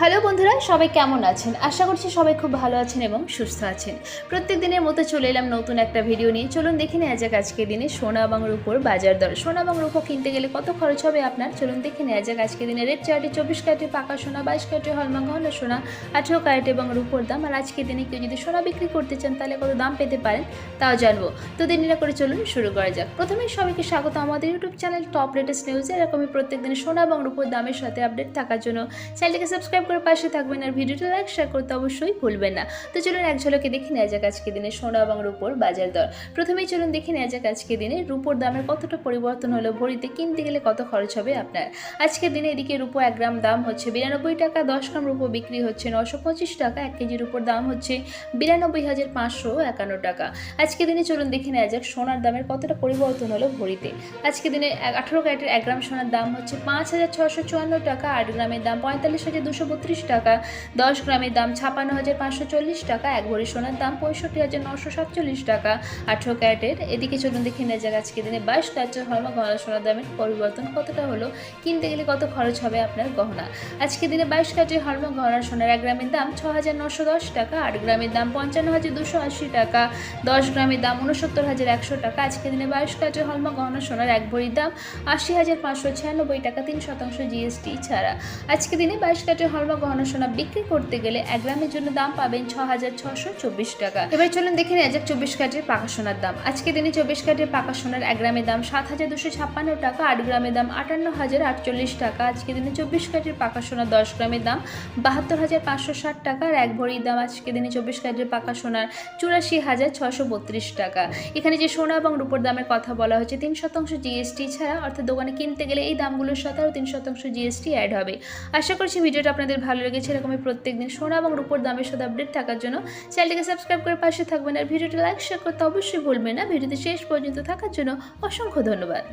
Hello বন্ধুরা, সবাই কেমন আছেন? আশা করছি সবাই খুব ভালো আছেন এবং সুস্থ আছেন। প্রত্যেক দিনের মতো চলে এলাম নতুন একটা ভিডিও নিয়ে। চলুন দেখে নেওয়া যাক আজকের দিনে সোনা এবং রূপোর বাজার দর। সোনা এবং রূপো কিনতে গেলে কত খরচ হবে আপনার? চলুন দেখে নেওয়া যাক আজকের দিনে রেড চার্টে চব্বিশ ক্যারেটে পাকা সোনা, বাইশ ক্যারেটে হলমা গহনা সোনা, আঠেরো ক্যারেট এবং রূপোর দাম। আর আজকের দিনে কেউ যদি সোনা বিক্রি করতে চান, তাহলে কত দাম পেতে পারেন তাও জানব। তো দেরি করে চলুন শুরু করা যাক। প্রথমেই সবাইকে স্বাগত। আমাদের ইউটিউব চ্যানেল টপ লেটেস্ট নিউজে এরকমই প্রত্যেক দিনে সোনা এবং রূপোর দামের সাথে আপডেট থাকার জন্য। চ্যানেলটিকে সাবস্ক্রাইব করে পাশে থাকবেন আর ভিডিওটা লাইক শেয়ার করতে অবশ্যই ভুলবেন না। তো চলুন এক ঝলকে দেখে নেওয়া যাক আজকে দিনে সোনা এবং রূপোর বাজার দর। প্রথমেই চলুন দেখে নেওয়া যাক আজকে দিনে রূপোর দামের কতটা পরিবর্তন হলো, ভরিতে কিনতে গেলে কত খরচ হবে আপনার? আজকের দিনে এদিকে রূপো এক গ্রাম দাম হচ্ছে বিরানব্বই টাকা, দশ গ্রাম রূপো বিক্রি হচ্ছে নশো পঁচিশ টাকা, এক কেজির উপর দাম হচ্ছে বিরানব্বই হাজার পাঁচশো একান্ন টাকা। আজকে দিনে চলুন দেখে নেওয়া যাক সোনার দামের কতটা পরিবর্তন হলো ভরিতে। আজকে দিনে আঠারো ক্যারেটের এক গ্রাম সোনার দাম হচ্ছে পাঁচ হাজার ছশো চুয়ান্ন টাকা, আট গ্রামের দাম পঁয়তাল্লিশ হাজার দুশো বত্রিশ টাকা। দশ গ্রামের দাম ছাপান্ন হাজার পাঁচশো চল্লিশ টাকা, এক ভরি সোনার দাম পঁয়ষট্টি হাজার নশো সাতচল্লিশ টাকা। আঠেরো ক্যারেটের, এদিকে চলুন দেখে নেওয়া যাক আজকে দিনে বাইশ ক্যারেটের হলমা গহনা সোনার দামের পরিবর্তন কতটা হলো, কিনতে গেলে কত খরচ হবে আপনার গহনা। আজকে দিনে বাইশ ক্যারেটের হলমা গহনা সোনার এক গ্রামের দাম ছ হাজার নশো দশ টাকা, আট গ্রামের দাম পঞ্চান্ন হাজার দুশো আশি টাকা, দশ গ্রামের দাম উনসত্তর হাজার একশো টাকা। আজকে দিনে বাইশ ক্যারেটের হলমা গহনা সোনার এক ভরির দাম আশি হাজার পাঁচশো ছিয়ানব্বই টাকা, তিন শতাংশ জিএসটি ছাড়া। আজকে দিনে বাইশ ক্যারেটের হলমা গহনা সোনা বিক্রি করতে গেলে এক গ্রামের জন্য দাম পাবেন ছ হাজার ছশো চব্বিশ টাকা। এবার চলুন দেখে নেওয়া যাক চব্বিশ কাঠের পাকা সোনার দাম। আজকে দিনে চব্বিশ কাঠের পাকা সোনার এক গ্রামের দাম সাত হাজার দুশো ছাপ্পান্ন টাকা, আট গ্রামের দাম আটান্ন হাজার আটচল্লিশ টাকা। আজকে দিনে চব্বিশ কাঠের পাকা সোনার দশ গ্রামের দাম বাহাত্তর হাজার পাঁচশো ষাট টাকা আর এক ভরির দাম আজকে দিনে চব্বিশ কাঠের পাকা সোনার চুরাশি হাজার ছশো বত্রিশ টাকা। এখানে যে সোনা এবং রূপোর দামের কথা বলা হচ্ছে তিন শতাংশ জিএসটি ছাড়া অর্থাৎ দোকানে কিনতে গেলে এই দামগুলোর সাথে আরও তিন শতাংশ জিএসটি অ্যাড হবে। আশা করছি ভিডিওটা আপনাদের ভালো লেগেছে এরকমই প্রত্যেকদিন সোনা এবং রূপোর দামের সাথে আপডেট থাকার জন্য চ্যানেলটিকে সাবস্ক্রাইব করে পাশে থাকবেন আর ভিডিওটি লাইক শেয়ার করতে অবশ্যই ভুলবেন না। ভিডিওটি শেষ পর্যন্ত থাকার জন্য অসংখ্য ধন্যবাদ।